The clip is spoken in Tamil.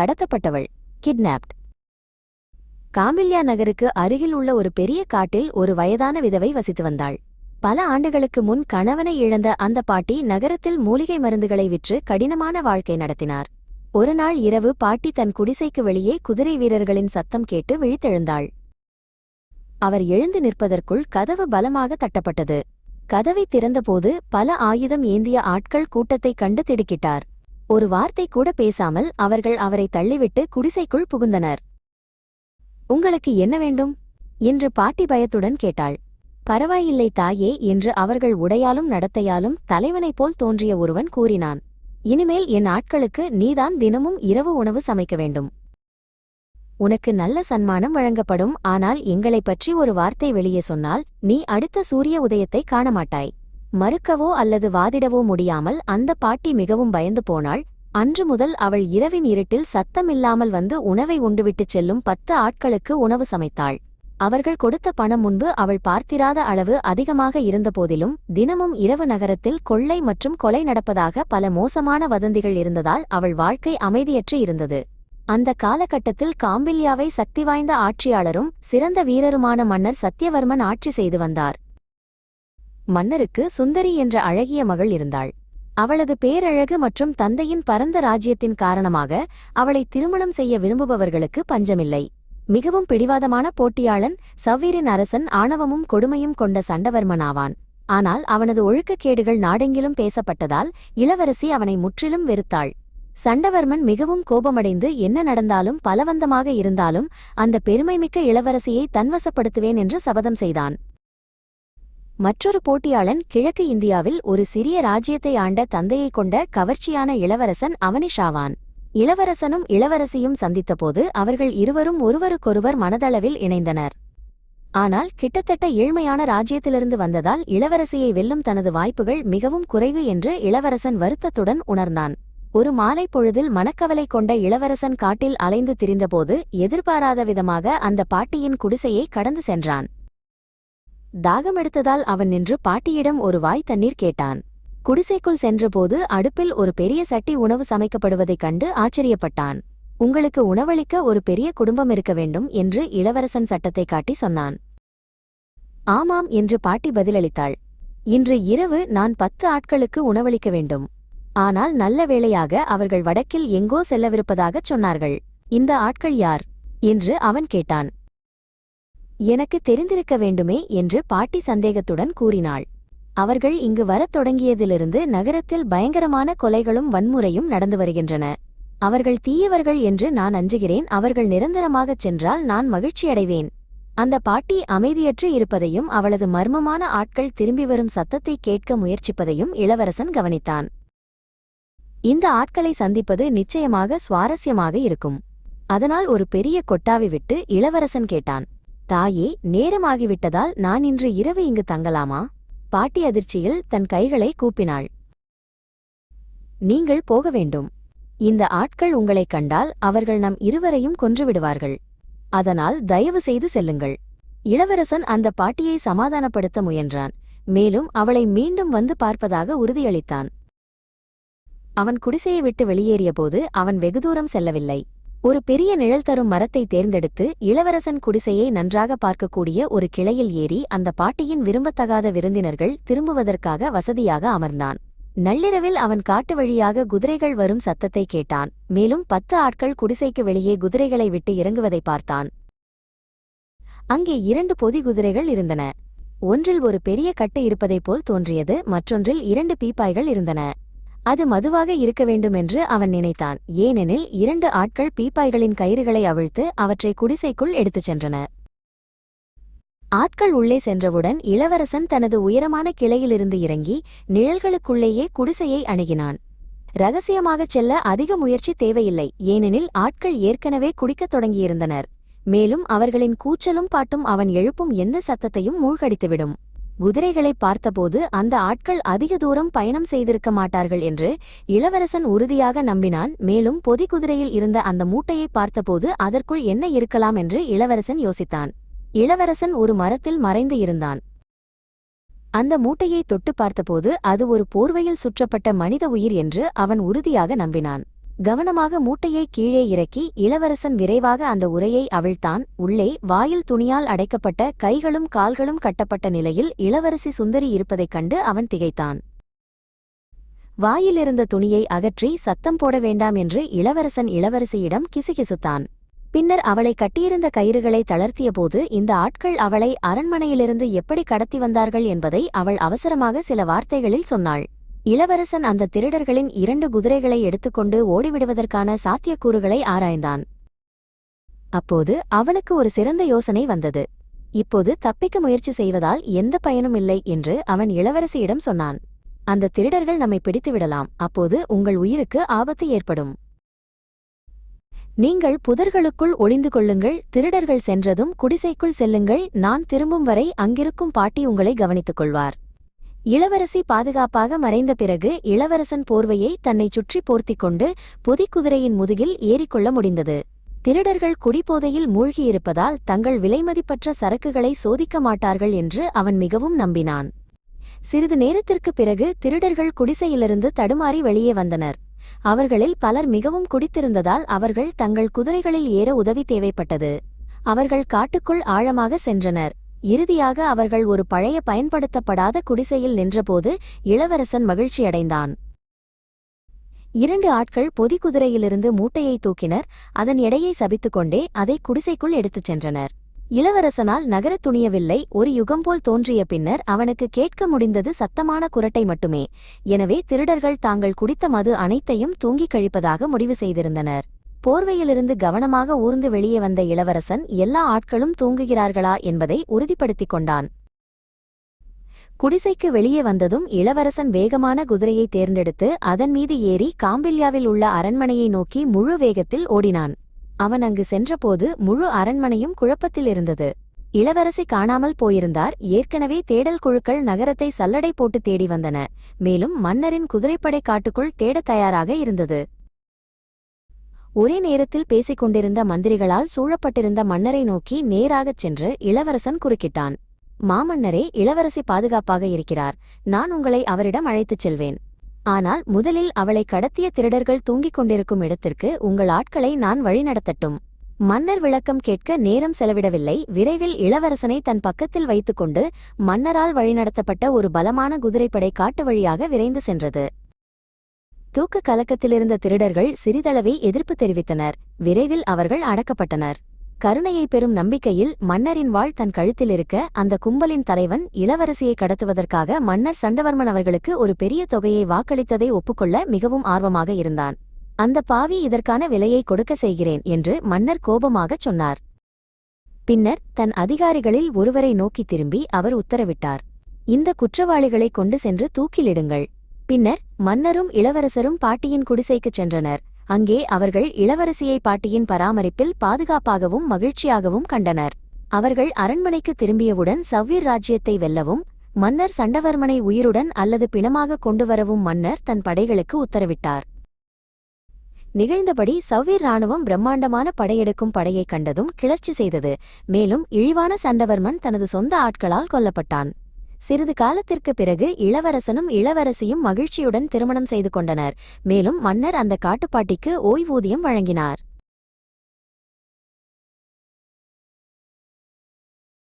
கடத்தப்பட்டவள். கிட்னாப்ட் காம்பில்யா நகருக்கு அருகில் உள்ள ஒரு பெரிய காட்டில் ஒரு வயதான விதவை வசித்து வந்தாள். பல ஆண்டுகளுக்கு முன் கணவனை இழந்த அந்த பாட்டி நகரத்தில் மூலிகை மருந்துகளை விற்று கடினமான வாழ்க்கை நடத்தினார். ஒருநாள் இரவு பாட்டி தன் குடிசைக்கு வெளியே குதிரை வீரர்களின் சத்தம் கேட்டு விழித்தெழுந்தாள். அவர் எழுந்து நிற்பதற்குள் கதவு பலமாக தட்டப்பட்டது. கதவை திறந்தபோது பல ஆயுதம் ஏந்திய ஆட்கள் கூட்டத்தைக் கண்டு திடுக்கிட்டார். ஒரு வார்த்தை கூட பேசாமல் அவர்கள் அவரை தள்ளிவிட்டு குடிசைக்குள் புகுந்தனர். உங்களுக்கு என்ன வேண்டும்? என்று பாட்டி பயத்துடன் கேட்டாள். பரவாயில்லை தாயே என்று அவர்கள் உடையாலும் நடத்தையாலும் தலைவனைப் போல் தோன்றிய ஒருவன் கூறினான். இனிமேல் என் ஆட்களுக்கு நீதான் தினமும் இரவு உணவு சமைக்க வேண்டும். உனக்கு நல்ல சன்மானம் வழங்கப்படும். ஆனால் எங்களைப் பற்றி ஒரு வார்த்தை வெளியே சொன்னால் நீ அடுத்த சூரிய உதயத்தை காணமாட்டாய். மறுக்கவோ அல்லது வாதிடவோ முடியாமல் அந்த பாட்டி மிகவும் பயந்து போனாள். அன்று முதல் அவள் இரவின் இருட்டில் சத்தமில்லாமல் வந்து உணவை உண்டுவிட்டுச் செல்லும் பத்து ஆட்களுக்கு உணவு சமைத்தாள். அவர்கள் கொடுத்த பணம் முன்பு அவள் பார்த்திராத அளவு அதிகமாக இருந்தபோதிலும் தினமும் இரவு நகரத்தில் கொள்ளை மற்றும் கொலை நடப்பதாக பல மோசமான வதந்திகள் இருந்ததால் அவள் வாழ்க்கை அமைதியற்று இருந்தது. அந்த காலகட்டத்தில் காம்பில்யாவை சக்தி வாய்ந்த ஆட்சியாளரும் சிறந்த வீரருமான மன்னர் சத்யவர்மன் ஆட்சி செய்து வந்தார். மன்னருக்கு சுந்தரி என்ற அழகிய மகள் இருந்தாள். அவளது பேரழகு மற்றும் தந்தையின் பரந்த ராஜ்யத்தின் காரணமாக அவளை திருமணம் செய்ய விரும்புபவர்களுக்கு பஞ்சமில்லை. மிகவும் பிடிவாதமான போட்டியாளன் சவ்வீரின் அரசன் ஆணவமும் கொடுமையும் கொண்ட சண்டவர்மனாவான். ஆனால் அவனது ஒழுக்கக்கேடுகள் நாடெங்கிலும் பேசப்பட்டதால் இளவரசி அவனை முற்றிலும் வெறுத்தாள். சண்டவர்மன் மிகவும் கோபமடைந்து என்ன நடந்தாலும் பலவந்தமாக இருந்தாலும் அந்த பெருமைமிக்க இளவரசியை தன்வசப்படுத்துவேன் என்று சபதம் செய்தான். மற்றொரு போட்டியாளன் கிழக்கு இந்தியாவில் ஒரு சிறிய ராஜ்யத்தை ஆண்ட தந்தையைக் கொண்ட கவர்ச்சியான இளவரசன் அவனிஷாவான். இளவரசனும் இளவரசியும் சந்தித்தபோது அவர்கள் இருவரும் ஒருவருக்கொருவர் மனதளவில் இணைந்தனர். ஆனால் கிட்டத்தட்ட ஏழ்மையான ராஜ்யத்திலிருந்து வந்ததால் இளவரசியை வெல்லும் தனது வாய்ப்புகள் மிகவும் குறைவு என்று இளவரசன் வருத்தத்துடன் உணர்ந்தான். ஒரு மாலை பொழுதில் மனக்கவலை கொண்ட இளவரசன் காட்டில் அலைந்து திரிந்தபோது எதிர்பாராத விதமாக அந்த பாட்டியின் குடிசையை கடந்து சென்றான். தாகம் எடுத்ததால் அவன் நின்று பாட்டியிடம் ஒரு வாய் தண்ணீர் கேட்டான். குடிசைக்குள் சென்றபோது அடுப்பில் ஒரு பெரிய சட்டி உணவு சமைக்கப்படுவதைக் கண்டு ஆச்சரியப்பட்டான். உங்களுக்கு உணவளிக்க ஒரு பெரிய குடும்பம் இருக்க வேண்டும் என்று இளவரசன் சட்டத்தை காட்டி சொன்னான். ஆமாம் என்று பாட்டி பதிலளித்தாள். இன்று இரவு நான் பத்து ஆட்களுக்கு உணவளிக்க வேண்டும். ஆனால் நல்ல வேளையாக அவர்கள் வடக்கில் எங்கோ செல்லவிருப்பதாகச் சொன்னார்கள். இந்த ஆட்கள் யார்? என்று அவன் கேட்டான். எனக்கு தெரிந்திருக்க வேண்டுமே என்று பாட்டி சந்தேகத்துடன் கூறினாள். அவர்கள் இங்கு வரத் தொடங்கியதிலிருந்து நகரத்தில் பயங்கரமான கொலைகளும் வன்முறையும் நடந்து வருகின்றன. அவர்கள் தீயவர்கள் என்று நான் அஞ்சுகிறேன் அவர்கள் நிரந்தரமாகச் சென்றால் நான் மகிழ்ச்சியடைவேன். அந்த பாட்டி அமைதியற்று இருப்பதையும் அவளது மர்மமான ஆட்கள் திரும்பி வரும் சத்தத்தை கேட்க முயற்சிப்பதையும் இளவரசன் கவனித்தான். இந்த ஆட்களை சந்திப்பது நிச்சயமாக சுவாரஸ்யமாக இருக்கும். அதனால் ஒரு பெரிய கொட்டாவி விட்டு இளவரசன் கேட்டான். தாயே நேரமாகிவிட்டதால் நான் இன்று இரவு இங்கு தங்கலாமா? பாட்டி அதிர்ச்சியில் தன் கைகளை கூப்பினாள். நீங்கள் போக வேண்டும். இந்த ஆட்கள் உங்களைக் கண்டால் அவர்கள் நம் இருவரையும் கொன்றுவிடுவார்கள். அதனால் தயவு செய்து செல்லுங்கள். இளவரசன் அந்த பாட்டியை சமாதானப்படுத்த முயன்றான். மேலும் அவளை மீண்டும் வந்து பார்ப்பதாக உறுதியளித்தான். அவன் குடிசையை விட்டு வெளியேறியபோது அவன் வெகுதூரம் செல்லவில்லை. ஒரு பெரிய நிழல் தரும் மரத்தை தேர்ந்தெடுத்து இளவரசன் குடிசையை நன்றாக பார்க்கக்கூடிய ஒரு கிளையில் ஏறி அந்த பாட்டியின் விரும்பத்தகாத விருந்தினர்கள் திரும்புவதற்காக வசதியாக அமர்ந்தான். நள்ளிரவில் அவன் காட்டு வழியாக குதிரைகள் வரும் சத்தத்தை கேட்டான். மேலும் பத்து ஆட்கள் குடிசைக்கு வெளியே குதிரைகளை விட்டு இறங்குவதை பார்த்தான். அங்கே இரண்டு பொதி குதிரைகள் இருந்தன. ஒன்றில் ஒரு பெரிய கட்டு இருப்பதைப் போல் தோன்றியது மற்றொன்றில் இரண்டு பீப்பாய்கள் இருந்தன. அது மதுவாக இருக்க வேண்டுமென்று அவன் நினைத்தான். ஏனெனில் இரண்டு ஆட்கள் பீப்பாய்களின் கயிறுகளை அவிழ்த்து அவற்றை குடிசைக்குள் எடுத்துச் சென்றனர் ஆட்கள் உள்ளே சென்றவுடன் இளவரசன் தனது உயரமான கிளையிலிருந்து இறங்கி நிழல்களுக்குள்ளேயே குடிசையை அணுகினான். ரகசியமாகச் செல்ல அதிக முயற்சி தேவையில்லை. ஏனெனில் ஆட்கள் ஏற்கனவே குடிக்கத் தொடங்கியிருந்தனர். மேலும் அவர்களின் கூச்சலும் பாட்டும் அவன் எழுப்பும் எந்த சத்தத்தையும் மூழ்கடித்துவிடும். குதிரைகளை பார்த்தபோது அந்த ஆட்கள் அதிக தூரம் பயணம் செய்திருக்க மாட்டார்கள் என்று இளவரசன் உறுதியாக நம்பினான். மேலும் பொதி குதிரையில் இருந்த அந்த மூட்டையை பார்த்தபோது அதற்குள் என்ன இருக்கலாம் என்று இளவரசன் யோசித்தான். இளவரசன் ஒரு மரத்தில் மறைந்து இருந்தான். அந்த மூட்டையை தொட்டு பார்த்தபோது அது ஒரு போர்வையில் சுற்றப்பட்ட மனித உயிர் என்று அவன் உறுதியாக நம்பினான். கவனமாக மூட்டையை கீழே இறக்கி இளவரசன் விரைவாக அந்த உரையை அவிழ்த்தான். உள்ளே வாயில் துணியால் அடைக்கப்பட்ட கைகளும் கால்களும் கட்டப்பட்ட நிலையில் இளவரசி சுந்தரி இருப்பதைக் கண்டு அவன் திகைத்தான். வாயிலிருந்த துணியை அகற்றி சத்தம் போட வேண்டாம் என்று இளவரசன் இளவரசியிடம் கிசுகிசுத்தான். பின்னர் அவளை கட்டியிருந்த கயிறுகளை தளர்த்தியபோது இந்த ஆட்கள் அவளை அரண்மனையிலிருந்து எப்படி கடத்தி வந்தார்கள் என்பதை அவள் அவசரமாக சில வார்த்தைகளில் சொன்னாள். இளவரசன் அந்த திருடர்களின் இரண்டு குதிரைகளை எடுத்துக்கொண்டு ஓடிவிடுவதற்கான சாத்தியக்கூறுகளை ஆராய்ந்தான். அப்போது அவனுக்கு ஒரு சிறந்த யோசனை வந்தது. இப்போது தப்பிக்க முயற்சி செய்வதால் எந்த பயனும் இல்லை என்று அவன் இளவரசியிடம் சொன்னான். அந்த திருடர்கள் நம்மை பிடித்துவிடலாம் அப்போது உங்கள் உயிருக்கு ஆபத்து ஏற்படும். நீங்கள் புதர்களுக்குள் ஒளிந்து கொள்ளுங்கள். திருடர்கள் சென்றதும் குடிசைக்குள் செல்லுங்கள். நான் திரும்பும் வரை அங்கிருக்கும் பாட்டி உங்களை கவனித்துக் கொள்வார். இளவரசி பாதுகாப்பாக மறைந்த பிறகு இளவரசன் போர்வையை தன்னை சுற்றி போர்த்திக் கொண்டு பொதிக்குதிரையின் முதுகில் ஏறிக்கொள்ள முடிந்தது. திருடர்கள் குடிபோதையில் மூழ்கியிருப்பதால் தங்கள் விலைமதிப்பற்ற சரக்குகளை சோதிக்க மாட்டார்கள் என்று அவன் மிகவும் நம்பினான். சிறிது நேரத்திற்குப் பிறகு திருடர்கள் குடிசையிலிருந்து தடுமாறி வெளியே வந்தனர். அவர்களில் பலர் மிகவும் குடித்திருந்ததால் அவர்கள் தங்கள் குதிரைகளில் ஏற உதவி தேவைப்பட்டது. அவர்கள் காட்டுக்குள் ஆழமாக சென்றனர். இறுதியாக அவர்கள் ஒரு பழைய பயன்படுத்தப்படாத குடிசையில் நின்றபோது இளவரசன் மகிழ்ச்சியடைந்தான் இரண்டு ஆட்கள் பொதிக்குதிரையிலிருந்து மூட்டையை தூக்கினர். அதன் எடையை சபித்துக்கொண்டே அதை குடிசைக்குள் எடுத்துச் சென்றனர். இளவரசனால் நகரத் துணியவில்லை. ஒரு யுகம் போல் தோன்றிய பின்னர் அவனுக்கு கேட்க முடிந்தது சத்தமான குரட்டை மட்டுமே. எனவே திருடர்கள் தாங்கள் குடித்த மது அனைத்தையும் தூங்கிக் கழிப்பதாக முடிவு செய்திருந்தனர். போர்வையிலிருந்து கவனமாக ஊர்ந்து வெளியே வந்த இளவரசன் எல்லா ஆட்களும் தூங்குகிறார்களா? என்பதை உறுதிப்படுத்திக் கொண்டான். குடிசைக்கு வெளியே வந்ததும் இளவரசன் வேகமான குதிரையை தேர்ந்தெடுத்து அதன் மீது ஏறி காம்பில்யாவில் உள்ள அரண்மனையை நோக்கி முழு வேகத்தில் ஓடினான். அவன் அங்கு சென்றபோது முழு அரண்மனையும் குழப்பத்தில் இருந்தது. இளவரசி காணாமல் போயிருந்தார். ஏற்கனவே தேடல் குழுக்கள் நகரத்தை சல்லடை போட்டு தேடி வந்தன. மேலும் மன்னரின் குதிரைப்படை காட்டுக்குள் தேடத் தயாராக இருந்தது. ஒரே நேரத்தில் பேசிக் கொண்டிருந்த மந்திரிகளால் சூழப்பட்டிருந்த மன்னரை நோக்கி நேராகச் சென்று இளவரசன் குறுக்கிட்டான். மாமன்னரே இளவரசி பாதுகாப்பாக இருக்கிறார். நான் உங்களை அவரிடம் அழைத்துச் செல்வேன். ஆனால் முதலில் அவளை கடத்திய திருடர்கள் தூங்கிக் கொண்டிருக்கும் இடத்திற்கு உங்கள் ஆட்களை நான் வழிநடத்தட்டும் மன்னர் விளக்கம் கேட்க நேரம் செலவிடவில்லை. விரைவில் இளவரசனை தன் பக்கத்தில் வைத்துக்கொண்டு மன்னரால் வழிநடத்தப்பட்ட ஒரு பலமான குதிரைப்படை காட்டு வழியாக விரைந்து சென்றது. தூக்க கலக்கத்திலிருந்த திருடர்கள் சிறிதளவே எதிர்ப்பு தெரிவித்தனர். விரைவில் அவர்கள் அடக்கப்பட்டனர். கருணையை பெறும் நம்பிக்கையில் மன்னரின் வாழ் தன் கழுத்தில் இருக்க அந்த கும்பலின் தலைவன் இளவரசியை கடத்துவதற்காக மன்னர் சண்டவர்மன் அவர்களுக்கு ஒரு பெரிய தொகையை வாக்களித்ததை ஒப்புக்கொள்ள மிகவும் ஆர்வமாக இருந்தான். அந்த பாவி இதற்கான விலையை கொடுக்க செய்கிறேன் என்று மன்னர் கோபமாகச் சொன்னார். பின்னர் தன் அதிகாரிகளில் ஒருவரை நோக்கி திரும்பி அவர் உத்தரவிட்டார். இந்த குற்றவாளிகளை கொண்டு சென்று தூக்கிலிடுங்கள். பின்னர் மன்னரும் இளவரசரும் பாட்டியின் குடிசைக்குச் சென்றனர். அங்கே அவர்கள் இளவரசியை பாட்டியின் பராமரிப்பில் பாதுகாப்பாகவும் மகிழ்ச்சியாகவும் கண்டனர். அவர்கள் அரண்மனைக்கு திரும்பியவுடன் சவ்வீர் ராஜ்யத்தை வெல்லவும் மன்னர் சண்டவர்மனை உயிருடன் அல்லது பிணமாக கொண்டுவரவும் மன்னர் தன் படைகளுக்கு உத்தரவிட்டார். நிகழ்ந்தபடி சவ்வீர் ராணுவம் பிரம்மாண்டமான படையெடுக்கும் படையைக் கண்டதும் கிளர்ச்சி செய்தது. மேலும் இழிவான சண்டவர்மன் தனது சொந்த ஆட்களால் கொல்லப்பட்டான். சிறிது காலத்திற்கு பிறகு இளவரசனும் இளவரசியும் மகிழ்ச்சியுடன் திருமணம் செய்து கொண்டனர். மேலும் மன்னர் அந்த காட்டுப்பாட்டிக்கு ஓய்வூதியம் வழங்கினார்.